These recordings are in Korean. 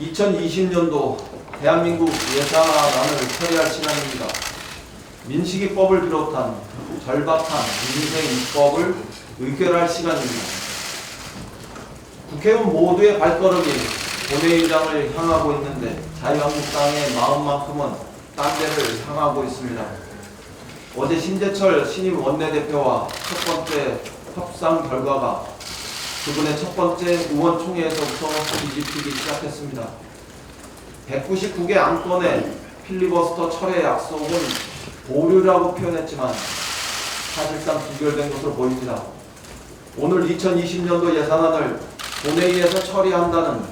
2020년도 대한민국 예산안을 처리할 시간입니다. 민식이법을 비롯한 절박한 민생 입법을 의결할 시간입니다. 국회의원 모두의 발걸음이 본회의장을 향하고 있는데 자유한국당의 마음만큼은 딴 데를 향하고 있습니다. 어제 신재철 신임 원내대표와 첫 번째 협상 결과가 그분의 첫 번째 의원총회에서부터 뒤집히기 시작했습니다. 199개 안건의 필리버스터 철회 약속은 보류라고 표현했지만 사실상 부결된 것으로 보입니다. 오늘 2020년도 예산안을 본회의에서 처리한다는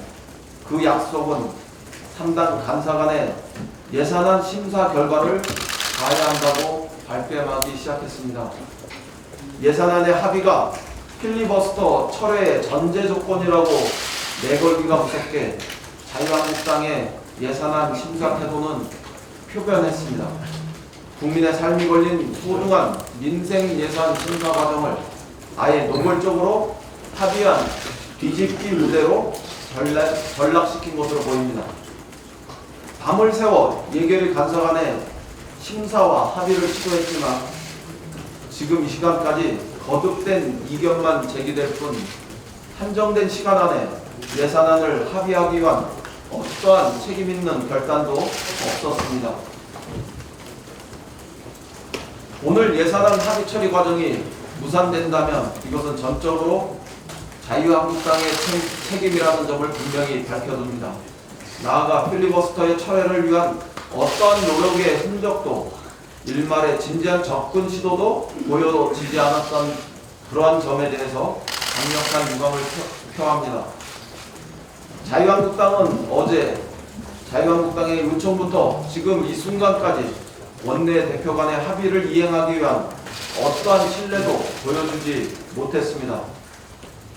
그 약속은 3당 간사 간의 예산안 심사 결과를 봐야 한다고 발뺌하기 시작했습니다. 예산안의 합의가 필리버스터 철회의 전제 조건이라고 내걸기가 무섭게 자유한국당의 예산안 심사 태도는 표변했습니다. 국민의 삶이 걸린 소중한 민생 예산 심사 과정을 아예 노골적으로 합의한 뒤집기 무대로 전락, 전락시킨 것으로 보입니다. 밤을 새워 예결위 간사간에 심사와 합의를 시도했지만 지금 이 시간까지 거듭된 이견만 제기될 뿐 한정된 시간 안에 예산안을 합의하기 위한 어떠한 책임 있는 결단도 없었습니다. 오늘 예산안 합의 처리 과정이 무산된다면 이것은 전적으로 자유한국당의 책- 책임이라는 점을 분명히 밝혀둡니다. 나아가 필리버스터의 철회를 위한 어떠한 노력의 흔적도 일말의 진지한 접근 시도도 보여지지 않았던 그러한 점에 대해서 강력한 유감을 표- 표합니다. 자유한국당은 어제 자유한국당의 요청부터 지금 이 순간까지 원내 대표 간의 합의를 이행하기 위한 어떠한 신뢰도 보여주지 못했습니다.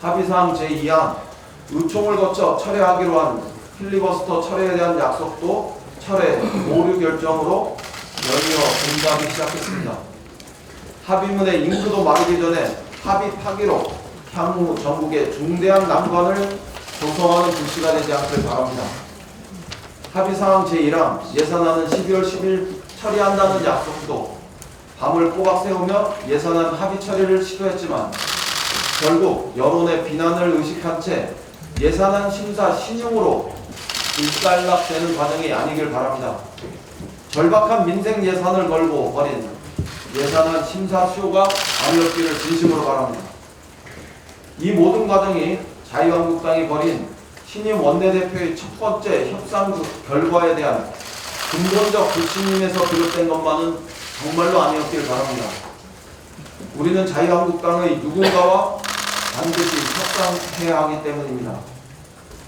합의사항 제2항 의총을 거쳐 철회하기로 한 필리버스터 철회에 대한 약속도 철회 보류 결정으로 연이어 공부하기 시작했습니다. 합의문의 잉크도 마르기 전에 합의 파기로 향후 전국의 중대한 난관을 조성하는 불씨가 되지 않길 바랍니다. 합의사항 제1항 예산안은 12월 10일 처리한다는 약속도 밤을 꼬박 세우며 예산안 합의 처리를 시도했지만 결국 여론의 비난을 의식한 채 예산안 심사 신용으로 일단락되는 과정이 아니길 바랍니다. 절박한 민생 예산을 걸고 벌인 예산안 심사 수요가 아니었기를 진심으로 바랍니다. 이 모든 과정이 자유한국당이 벌인 신임 원내대표의 첫 번째 협상 결과에 대한 근본적 불신임에서 비롯된 것만은 정말로 아니었길 바랍니다. 우리는 자유한국당의 누군가와 반드시 협상해야 하기 때문입니다.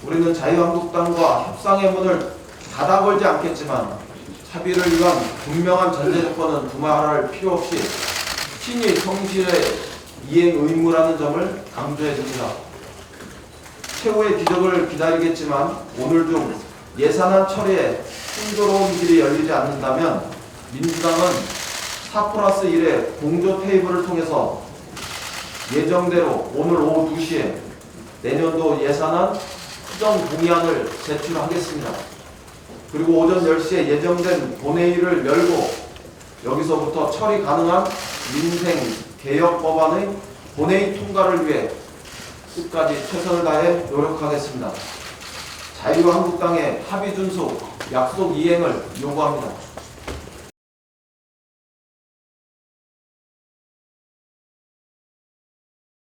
우리는 자유한국당과 협상의 문을 닫아 걸지 않겠지만 합의를 위한 분명한 전제 조건은 두말할 필요 없이 친히 성실의 이행 의무라는 점을 강조해 줍니다. 최후의 기적을 기다리겠지만 오늘 중 예산안 처리에 순조로운 길이 열리지 않는다면 민주당은 4 플러스 1의 공조 테이블을 통해서 예정대로 오늘 오후 2시에 내년도 예산안 수정 동의안을 제출하겠습니다. 그리고 오전 10시에 예정된 본회의를 열고 여기서부터 처리 가능한 민생 개혁 법안의 본회의 통과를 위해 끝까지 최선을 다해 노력하겠습니다. 자유한국당의 합의 준수, 약속 이행을 요구합니다.